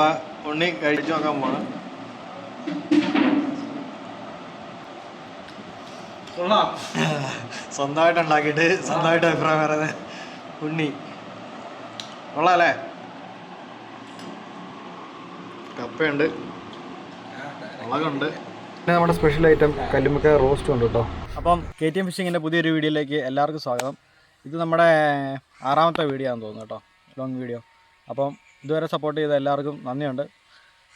അപ്പൊ ഉണ്ണി കഴിച്ചു നോക്കാൻ പോണം. സ്വന്തമായിട്ട് ഉണ്ടാക്കിയിട്ട് സ്വന്തമായിട്ട് അഭിപ്രായം പറയുന്നത് ഉണ്ണി. കൊള്ളാം അല്ലേ കപ്പയുണ്ട്. മുളകുണ്ട്. പിന്നെ നമ്മുടെ സ്പെഷ്യൽ ഐറ്റം കല്ലുമുക്ക റോസ്റ്റ് ഉണ്ട് കേട്ടോ. അപ്പം കെ ടി എം ഫിഷിങ്ങിന്റെ പുതിയൊരു വീഡിയോയിലേക്ക് എല്ലാവർക്കും സ്വാഗതം. ഇത് നമ്മുടെ ആറാമത്തെ വീഡിയോ ആണെന്ന് തോന്നുന്നു കേട്ടോ ലോങ് വീഡിയോ അപ്പം ഇതുവരെ സപ്പോർട്ട് ചെയ്ത എല്ലാവർക്കും നന്ദിയുണ്ട്.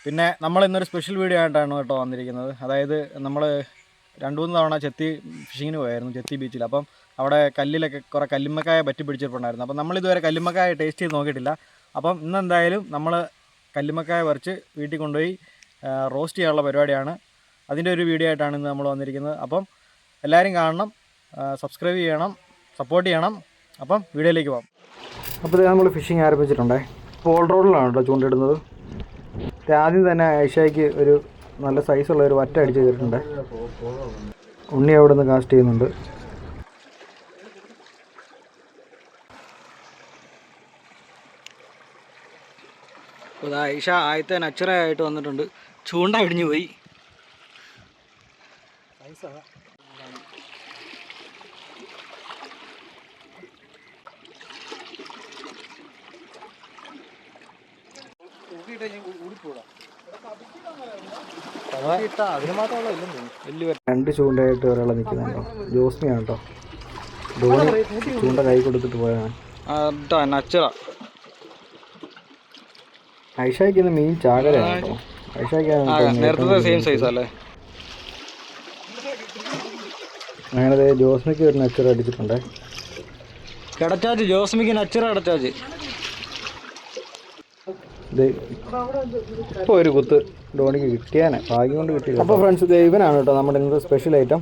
പിന്നെ നമ്മൾ ഇന്നൊരു സ്പെഷ്യൽ വീഡിയോ ആയിട്ടാണ് കേട്ടോ വന്നിരിക്കുന്നത്. അതായത് നമ്മൾ രണ്ട് മൂന്ന് തവണ ചെത്തി ഫിഷിങ്ങിന് പോയായിരുന്നു ചെത്തി ബീച്ചിൽ അപ്പം അവിടെ കല്ലിലൊക്കെ കുറേ കല്ലുമ്മക്കായ പറ്റി പിടിച്ചിട്ടുണ്ടായിരുന്നു. അപ്പം നമ്മളിതുവരെ കല്ലുമ്മക്കായ ടേസ്റ്റ് ചെയ്ത് നോക്കിയിട്ടില്ല. അപ്പം ഇന്നെന്തായാലും നമ്മൾ കല്ലുമ്മക്കായ പറിച്ച് വീട്ടിൽ കൊണ്ടുപോയി റോസ്റ്റ് ചെയ്യാനുള്ള പരിപാടിയാണ്. അതിന്റെ ഒരു വീഡിയോ ആയിട്ടാണ് ഇന്ന് നമ്മൾ വന്നിരിക്കുന്നത്. അപ്പം എല്ലാവരും കാണണം സബ്സ്ക്രൈബ് ചെയ്യണം സപ്പോർട്ട് ചെയ്യണം. അപ്പം വീഡിയോയിലേക്ക് പോകാം അപ്പോൾ നമ്മൾ ഫിഷിങ് ആരംഭിച്ചിട്ടുണ്ടേ. പോൾ റോഡിലാണ് കേട്ടോ ചൂണ്ടിടുന്നത്? ആദ്യം തന്നെ ഐഷയ്ക്ക് ഒരു നല്ല സൈസുള്ള ഒരു വറ്റ അടിച്ച് ചെയ്തിട്ടുണ്ട്. ഉണ്ണി അവിടെ നിന്ന് കാസ്റ്റ് ചെയ്യുന്നുണ്ട് ഐഷ ആദ്യത്തെ നച്ചുറായിട്ട് വന്നിട്ടുണ്ട്. ചൂണ്ട ഇടിഞ്ഞു പോയി. രണ്ട് ചൂണ്ടയായിട്ട് ഒരാളെ നിൽക്കുന്നുണ്ടോ ജോസ്മിയാണ് കേട്ടോ. ധോണി ചൂണ്ട കൈ കൊടുത്തിട്ട് നച്ചറ ഐഷയ്ക്ക് ഇന്ന് മീൻ ചാകരയാണ് കേട്ടോ. നേരത്തെ സെയിം ഐഷയ്ക്ക് സൈസ് അല്ലേ? അങ്ങനെ ജോസ്മിക്ക് ഒരു നച്ചറ അടിച്ചിട്ടുണ്ടേ. കിടച്ചാച്ച് ജോസ്മിക്ക് നച്ചറ കിടച്ചാച്ച് ഇപ്പോൾ ഒരു കുത്ത് ധോണിക്ക് കിട്ടിയാനെ. ഭാഗ്യം കൊണ്ട് കിട്ടി അപ്പോൾ ഫ്രണ്ട്സ് ഇത് ഇവനാണ് കേട്ടോ നമ്മുടെ ഇന്നത്തെ സ്പെഷ്യൽ ഐറ്റം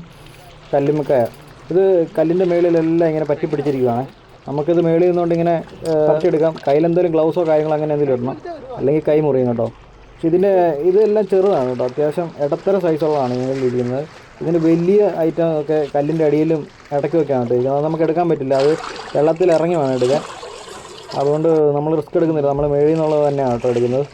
കല്ലുമ്മക്കായ. ഇത് കല്ലിന്റെ മേളിലെല്ലാം ഇങ്ങനെ പറ്റി പിടിച്ചിരിക്കുകയാണ് നമുക്കിത് മേളിൽ നിന്നുകൊണ്ട് ഇങ്ങനെ പറിച്ചെടുക്കാം. കയ്യിലെന്തെങ്കിലും ഗ്ലൗസോ കാര്യങ്ങളോ അങ്ങനെ എന്തെങ്കിലും ഇടണം. അല്ലെങ്കിൽ കൈ മുറിയും കേട്ടോ. പക്ഷെ ഇതിന്റെ ഇതെല്ലാം ചെറുതാണ് കേട്ടോ. അത്യാവശ്യം ഇടത്തര സൈസുള്ളതാണ് ഇങ്ങനെ ഇരിക്കുന്നത്. ഇതിന് വലിയ ഐറ്റം ഒക്കെ കല്ലിന്റെ അടിയിലും ഇടയ്ക്കുമൊക്കെയാണ് കേട്ടോ ഇരിക്കുന്നത്. അത് നമുക്ക് എടുക്കാൻ പറ്റില്ല. അത് വെള്ളത്തിൽ ഇറങ്ങി വേണം എടുക്കാൻ. അതുകൊണ്ട് നമ്മൾ റിസ്ക് എടുക്കുന്നില്ല. നമ്മൾ മേളിൽ നിന്നുള്ളത് തന്നെയാണ് കേട്ടോ എടുക്കുന്നത്.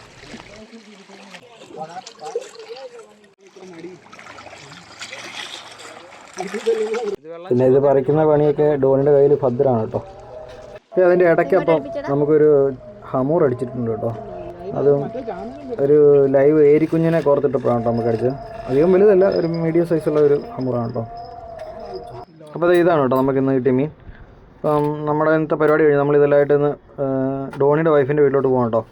പിന്നെ ഇത് പറിക്കുന്ന പണിയൊക്കെ ഡോണിന്റെ കയ്യിൽ ഭദ്രമാണ് കേട്ടോ. അതിന്റെ ഇടയ്ക്ക് അപ്പം നമുക്കൊരു ഹമൂർ അടിച്ചിട്ടുണ്ട് കേട്ടോ. അതും ഒരു ലൈവ് ഏരിക്കുഞ്ഞിനെ കോർത്തിട്ടപ്പോഴാണ് കേട്ടോ നമുക്ക് അടിച്ചത്. അധികം വലുതല്ല ഒരു മീഡിയം സൈസുള്ള ഒരു ഹമൂറാണ് കേട്ടോ. അപ്പോൾ അത് ഇതാണ് കേട്ടോ നമുക്ക് ഇന്ന് കിട്ടിയ മീൻ. അപ്പം നമ്മുടെ ഇന്നത്തെ പരിപാടി കഴിഞ്ഞ് നമ്മൾ ഇതെല്ലാമായിട്ട് ഇന്ന് ഡോണിയുടെ വൈഫിന്റെ വീട്ടിലോട്ട് പോകാം കേട്ടോ.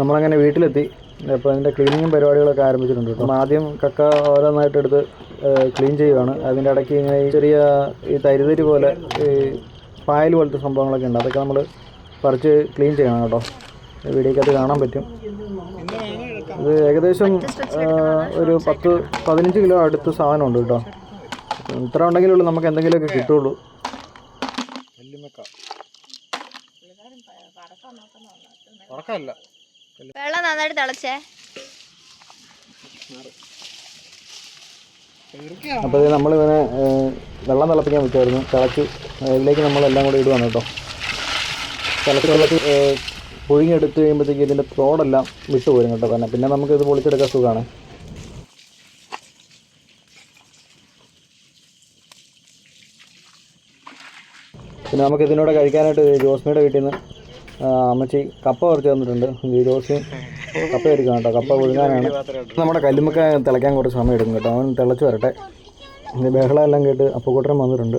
നമ്മളങ്ങനെ വീട്ടിലെത്തി. അപ്പോൾ അതിന്റെ ക്ലീനിങ്ങും പരിപാടികളൊക്കെ ആരംഭിച്ചിട്ടുണ്ട് അപ്പം ആദ്യം കക്ക ഓരോന്നായിട്ട് എടുത്ത് ക്ലീൻ ചെയ്യുകയാണ് അതിന്റെ ഇടയ്ക്ക് ഇങ്ങനെ ഈ ചെറിയ ഈ തരിതരി പോലെ ഈ പായൽ പോലത്തെ സംഭവങ്ങളൊക്കെ ഉണ്ട്. അതൊക്കെ നമ്മൾ പറിച്ച് ക്ലീൻ ചെയ്യണം കേട്ടോ. വീഡിയോക്കകത്ത് കാണാൻ പറ്റും. ഇത് ഏകദേശം ഒരു പത്ത് പതിനഞ്ച് കിലോ അടുത്ത് സാധനമുണ്ട് കേട്ടോ. ഇത്ര ഉണ്ടെങ്കിലുള്ളൂ നമുക്ക് എന്തെങ്കിലുമൊക്കെ കിട്ടുള്ളൂ. ഉറക്കമല്ല. വെള്ളം നന്നായിട്ട് തിളച്ചേ. അപ്പോൾ ഇത് നമ്മളിവനെ വെള്ളം തിളപ്പിക്കാൻ വെച്ചായിരുന്നു തിളച്ച് ഇതിലേക്ക് നമ്മളെല്ലാം കൂടി ഇടുവാണ് കേട്ടോ. തിളച്ച് തിളച്ച് പുഴുങ്ങിയെടുത്ത് കഴിയുമ്പോഴത്തേക്ക് ഇതിന്റെ തോടെല്ലാം വിട്ടു പോരും കേട്ടോ തന്നെ. പിന്നെ നമുക്ക് ഇത് പൊളിച്ചെടുക്കാൻ സുഖമാണ്. പിന്നെ നമുക്ക് ഇതിനോട് കഴിക്കാനായിട്ട് ജോസ്മിയുടെ വീട്ടിൽ നിന്ന് അമ്മച്ചി കപ്പ കുറച്ച് തന്നിട്ടുണ്ട്. ജോസ്മി കപ്പ എടുക്കാം കേട്ടോ. കപ്പ പുഴുങ്ങാനാണ്. നമ്മുടെ കല്ലുമ്മക്ക തിളയ്ക്കാൻ കുറച്ച് സമയം എടുക്കും കേട്ടോ. അവൻ തിളച്ച് വരട്ടെ. ബഹളം എല്ലാം കേട്ട് അപ്പക്കൂട്ടരം വന്നിട്ടുണ്ട്.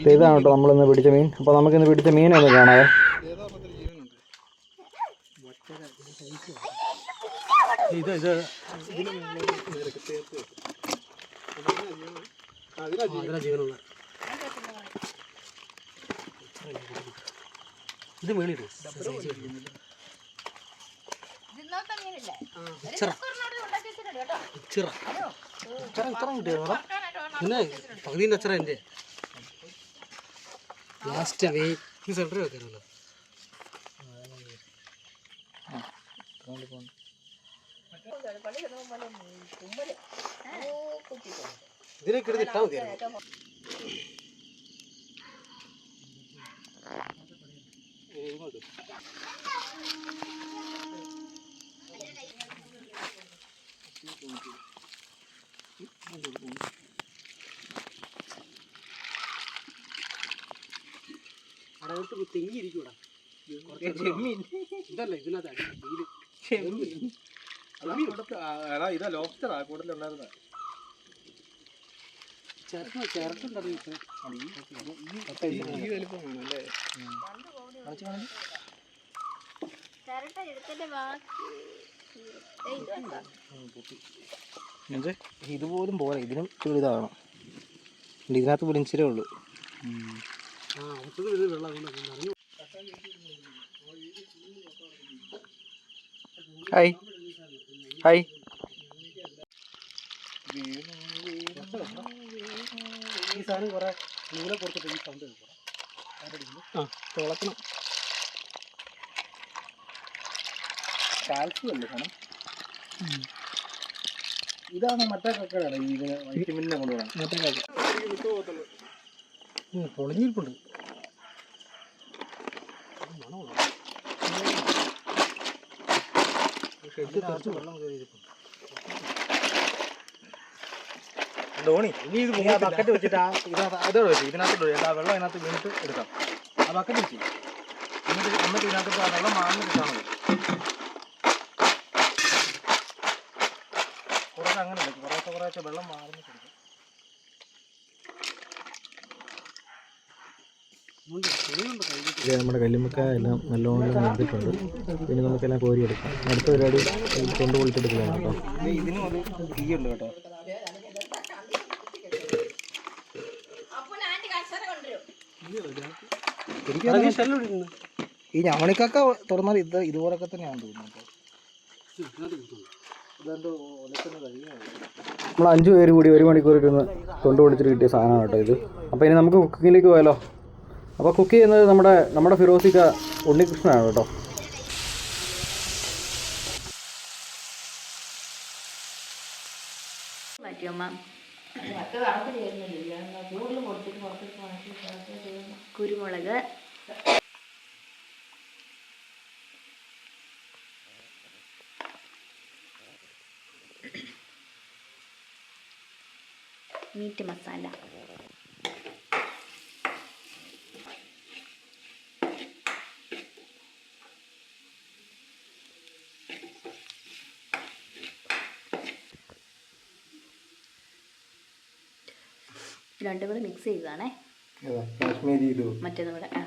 ഇത് ഇതാണ് കേട്ടോ നമ്മളിന്ന് പിടിച്ച മീൻ. അപ്പോൾ നമുക്കിന്ന് പിടിച്ച മീനെ ഒന്ന് കാണാവേ. ഇത് ഇത് ജീവനുള്ള. ഇത് വേണിട്ട് ഇച്ചിറ ഇച്ചിറ ഇത്ര കിട്ടിയതാ പിന്നെ പകുതിന്റെ അച്ചറ എന്റെ. ലാസ്റ്റ് അവേ ഈ സെന്ററിൽ വെക്കാനല്ലോ. ഇതിനൊക്കെ എടുത്ത് ഇട്ടാൽ മതിയായിരുന്നു. അടവിട്ട് തെങ്ങിയിരിക്കൂടാ ഇതല്ല ഇതിനകത്ത് അടി എടാ ഇതാ ലോബ്സ്റ്ററാ കൂടുതലുണ്ടായിരുന്ന ഇപ്പൊ ഈ വലിപ്പം ഇതുപോലും പോരാ ഇതിനും ചെറുതാകണം ഇതിനകത്ത് പോലും ഇച്ചിരേ ഉള്ളൂ. ഹായ്. ഹായ്. ഈ സാധനം കുറെ നൂലെ കൊടുത്തിട്ട് ഈ സൗണ്ട് കേൾക്കാം. ആ തിളക്കണം. സാധനം ഇതാണ് മറ്റേ കക്കടാണ് ഇത് വൈറ്റമിനെ കൊണ്ടുപോകണം മറ്റേ കക്ക. പൊളിഞ്ഞിരിപ്പുണ്ട്. ഷെഡ് കുറച്ച് വെള്ളം കയറിയിരിപ്പുണ്ട്. ധോണി ഇനി ഇത് ആ ബക്കറ്റ് വെച്ചിട്ട് ആ ഇതിനകത്ത് അതോടെ വെച്ച് ഇതിനകത്ത് ഇടുക. ആ വെള്ളം അതിനകത്ത് വീണിട്ട് എടുക്കാം ആ ബക്കറ്റ് വെച്ച്. എന്നിട്ട് എന്നിട്ട് ഇതിനകത്ത് ആ വെള്ളം മാറി കിട്ടാൻ മതി. കുറച്ച് അങ്ങനെ എടുക്കും കുറേശ്ശെ കുറേശ്ശെ വെള്ളം എടുക്കും ഇത് നമ്മുടെ കല്ലുമ്മക്ക എല്ലാം നല്ലോണം വെന്തിട്ടുണ്ട് പിന്നെ നമുക്കെല്ലാം കോരിയെടുക്കാം. അടുത്ത പരിപാടി കൊണ്ടുപോയിട്ടെടുക്കലാണ് കേട്ടോ. ഇത് ഇതിനും അത് തീയുണ്ട് കേട്ടോ. ഈ ഞമണിക്കൊക്കെ തുറന്നാൽ ഇത് ഇതുപോലൊക്കെ തന്നെയാണ് തോന്നുന്നത് നമ്മൾ അഞ്ച് പേര് കൂടി ഒരു മണിക്കൂർ ഇരുന്ന് തൊണ്ട് പൊളിച്ചിട്ട് കിട്ടിയ സാധനമാണ് കേട്ടോ ഇത്. അപ്പോൾ ഇനി നമുക്ക് കുക്കിങ്ങിലേക്ക് പോയാലോ? അപ്പോൾ കുക്ക് ചെയ്യുന്നത് നമ്മുടെ നമ്മുടെ ഫിറോസിക്ക ഉണ്ണികൃഷ്ണനാണ് കേട്ടോ. പറ്റിയമ്മ കുരുമുളക്. മീറ്റ് മസാല. രണ്ടും മിക്സ് ചെയ്തതാണേ കാശ്മീരി ഇത് മറ്റേതും കൂടെ ആ.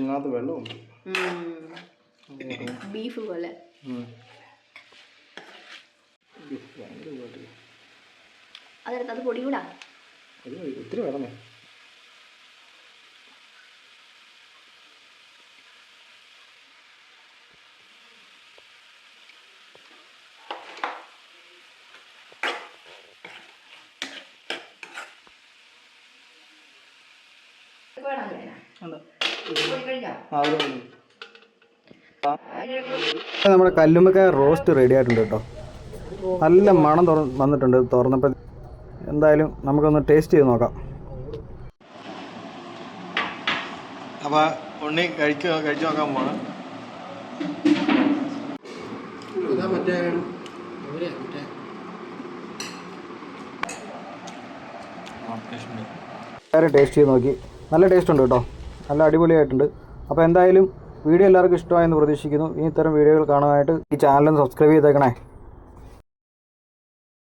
ഇതിനകത്ത് വെള്ളമുണ്ട് ബീഫ് പോലെ. അതെടുത്ത് അത് പൊടി കൂടാ ഒത്തിരി വേണമേ നമ്മുടെ കല്ലുമ്മക്കായ റോസ്റ്റ് റെഡി ആയിട്ടുണ്ട് കേട്ടോ. നല്ല മണം തുറ വന്നിട്ടുണ്ട് തുറന്നപ്പോൾ എന്തായാലും നമുക്കൊന്ന് ടേസ്റ്റ് ചെയ്ത് നോക്കാം. അപ്പോൾ ഉണ്ണി കഴിച്ച് കഴിച്ചു നോക്കാൻ പോകണം മറ്റേ ടേസ്റ്റ് ചെയ്ത് നോക്കി. നല്ല ടേസ്റ്റ് ഉണ്ട് കേട്ടോ. നല്ല അടിപൊളിയായിട്ടുണ്ട്. അപ്പോൾ എന്തായാലും വീഡിയോ എല്ലാവർക്കും ഇഷ്ടമായെന്ന് പ്രതീക്ഷിക്കുന്നു. ഇനി ഇത്തരം വീഡിയോകൾ കാണാനായിട്ട് ഈ ചാനൽ സബ്സ്ക്രൈബ് ചെയ്തേക്കണേ.